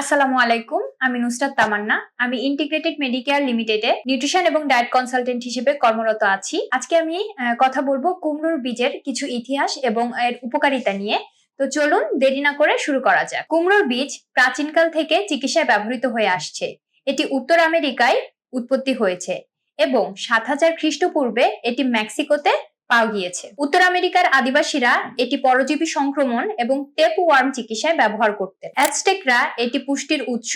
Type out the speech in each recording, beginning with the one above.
আসসালামু আলাইকুম, আমি নুসরাত তামান্না। আমি ইন্টিগ্রেটেড মেডিকেয়ার লিমিটেডে নিউট্রিশন এবং ডায়েট কনসালটেন্ট হিসেবে কর্মরত আছি। আজকে আমি কথা বলব কুমড়োর বীজের কিছু ইতিহাস এবং এর উপকারিতা নিয়ে। তো চলুন দেরি না করে শুরু করা যাক। কুমড়োর বীজ প্রাচীনকাল থেকে চিকিৎসায় ব্যবহৃত হয়ে আসছে। এটি উত্তর আমেরিকায় উৎপত্তি হয়েছে এবং সাত হাজার খ্রিস্টপূর্বে এটি মেক্সিকোতে পাওয়া গিয়েছে। উত্তর আমেরিকার আদিবাসীরা এটি পরজীবী সংক্রমণ এবং টেপ ওয়ার্ম চিকিৎসায় ব্যবহার করতেন। অ্যাজটেকরা এটি পুষ্টির উৎস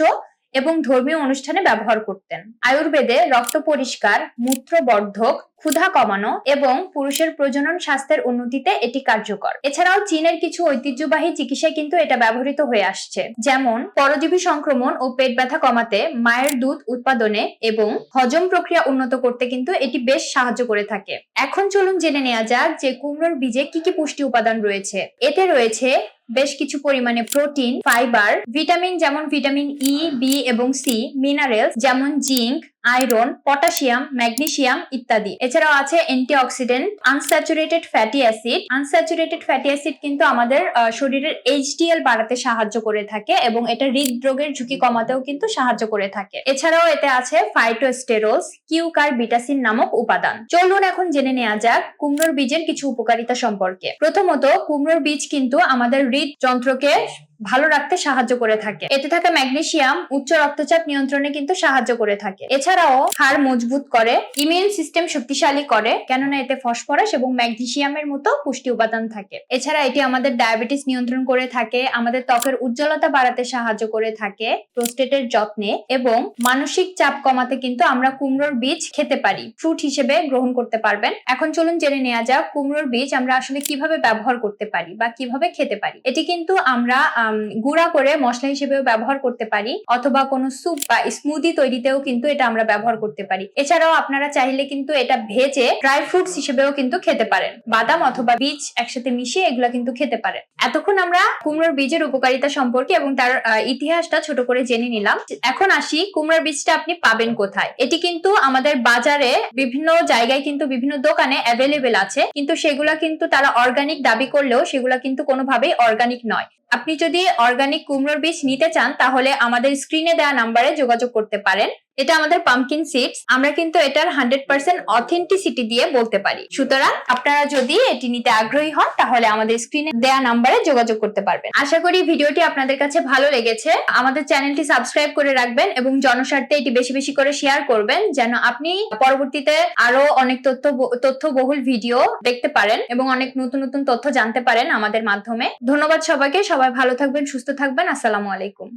এবং ধর্মীয় অনুষ্ঠানে ব্যবহার করতেন। আয়ুর্বেদে রক্ত পরিষ্কার, মূত্রবর্ধক, ক্ষুধা কমানো এবং পুরুষের প্রজনন স্বাস্থ্যের উন্নতিতে এটি কার্যকর। এছাড়াও চীনের কিছু ঐতিহ্যবাহী চিকিৎসায় কিন্তু এটা ব্যবহৃত হয়ে আসছে। যেমন, পরজীবী সংক্রমণ ও পেট ব্যথা কমাতে মায়ের দুধ উৎপাদনে এবং হজম প্রক্রিয়া উন্নত করতে কিন্তু এটি বেশ সাহায্য করে থাকে। এখন চলুন জেনে নেওয়া যাক যে কুমড়োর বীজে কি কি পুষ্টি উপাদান রয়েছে। এতে রয়েছে বেশ কিছু পরিমাণে প্রোটিন, ফাইবার, ভিটামিন যেমন ভিটামিন ই বি এবং সি মিনারেলস যেমন জিঙ্ক আয়রন পটাশিয়াম ম্যাগনেসিয়াম ইত্যাদি। এছাড়াও আছে antioxidant unsaturated fatty acid unsaturated fatty acid কিন্তু আমাদের শরীরের এইচডিএল বাড়াতে সাহায্য করে থাকে এবং এটা হৃদরোগের ঝুঁকি কমাতেও কিন্তু সাহায্য করে থাকে। এছাড়াও এতে আছে ফাইটোস্টেরোস কিউকার বিটাসিন নামক উপাদান। চলুন এখন জেনে নেওয়া যাক কুমড়োর বীজের কিছু উপকারিতা সম্পর্কে। প্রথমত, কুমড়োর বীজ কিন্তু আমাদের হৃদযন্ত্রকে ভালো রাখতে সাহায্য করে থাকে। এতে থাকা ম্যাগনেসিয়াম উচ্চ রক্তচাপ নিয়ন্ত্রণে কিন্তু সাহায্য করে থাকে। এছাড়াও হাড় মজবুত করে ইমিউন সিস্টেম শক্তিশালী করে কেননা এতে ফসফরাস এবং ম্যাগনেসিয়ামের মতো পুষ্টি উপাদান থাকে। এছাড়া এটি আমাদের ডায়াবেটিস নিয়ন্ত্রণ করে থাকে আমাদের ত্বকের উজ্জ্বলতা বাড়াতে সাহায্য করে থাকে প্রোস্টেটের যত্নে এবং মানসিক চাপ কমাতে কিন্তু আমরা কুমড়োর বীজ খেতে পারি ফ্রুট হিসেবে গ্রহণ করতে পারবেন। এখন চলুন জেনে নেওয়া যাক কুমড়োর বীজ আমরা আসলে কীভাবে ব্যবহার করতে পারি বা কীভাবে খেতে পারি। এটি কিন্তু আমরা আম, গুঁড়া করে মশলা হিসেবেও ব্যবহার করতে পারি, অথবা কোনো স্যুপ বা স্মুদি তৈরিতেও কিন্তু এটা আমরা ব্যবহার করতে পারি। এছাড়াও আপনারা চাইলে কিন্তু এটা ভেজে ড্রাই ফ্রুটস হিসেবেও কিন্তু খেতে পারেন। বাদাম অথবা বীজ একসাথে মিশিয়ে এগুলো কিন্তু খেতে পারেন। এতক্ষণ আমরা কুমড়োর বীজের উপকারিতা সম্পর্কে এবং তার ইতিহাসটা ছোট করে জেনে নিলাম। এখন আসি কুমড়োর বীজটা আপনি পাবেন কোথায়। এটি কিন্তু আমাদের বাজারে বিভিন্ন জায়গায় কিন্তু বিভিন্ন দোকানে অ্যাভেলেবেল আছে। কিন্তু সেগুলা কিন্তু তারা অর্গানিক দাবি করলেও সেগুলা কিন্তু কোনোভাবেই অর্গানিক নয়। আপনি যদি অর্গানিক কুমড়োর বীজ নিতে চান, তাহলে আমাদের স্ক্রিনে দেওয়া নাম্বারে যোগাযোগ করতে পারেন। এটা আমাদের পামকিন সিডস আমরা কিন্তু এটার হান্ড্রেড পার্সেন্ট অথেন্টিসিটি দিয়ে বলতে পারি। সুতরাং আপনারা যদি এটি নিতে আগ্রহী হন, তাহলে আমাদের স্ক্রিনে দেওয়া নাম্বারে যোগাযোগ করতে পারবেন। আশা করি ভিডিওটি আপনাদের কাছে ভালো লেগেছে। আমাদের চ্যানেলটি সাবস্ক্রাইব করে রাখবেন এবং জনস্বার্থে এটি বেশি বেশি করে শেয়ার করবেন, যেন আপনি পরবর্তীতে আরও অনেক তথ্য তথ্য বহুল ভিডিও দেখতে পারেন এবং অনেক নতুন নতুন তথ্য জানতে পারেন আমাদের মাধ্যমে। ধন্যবাদ সবাইকে, সবাই ভালো থাকবেন, সুস্থ থাকবেন, আসসালামু আলাইকুম।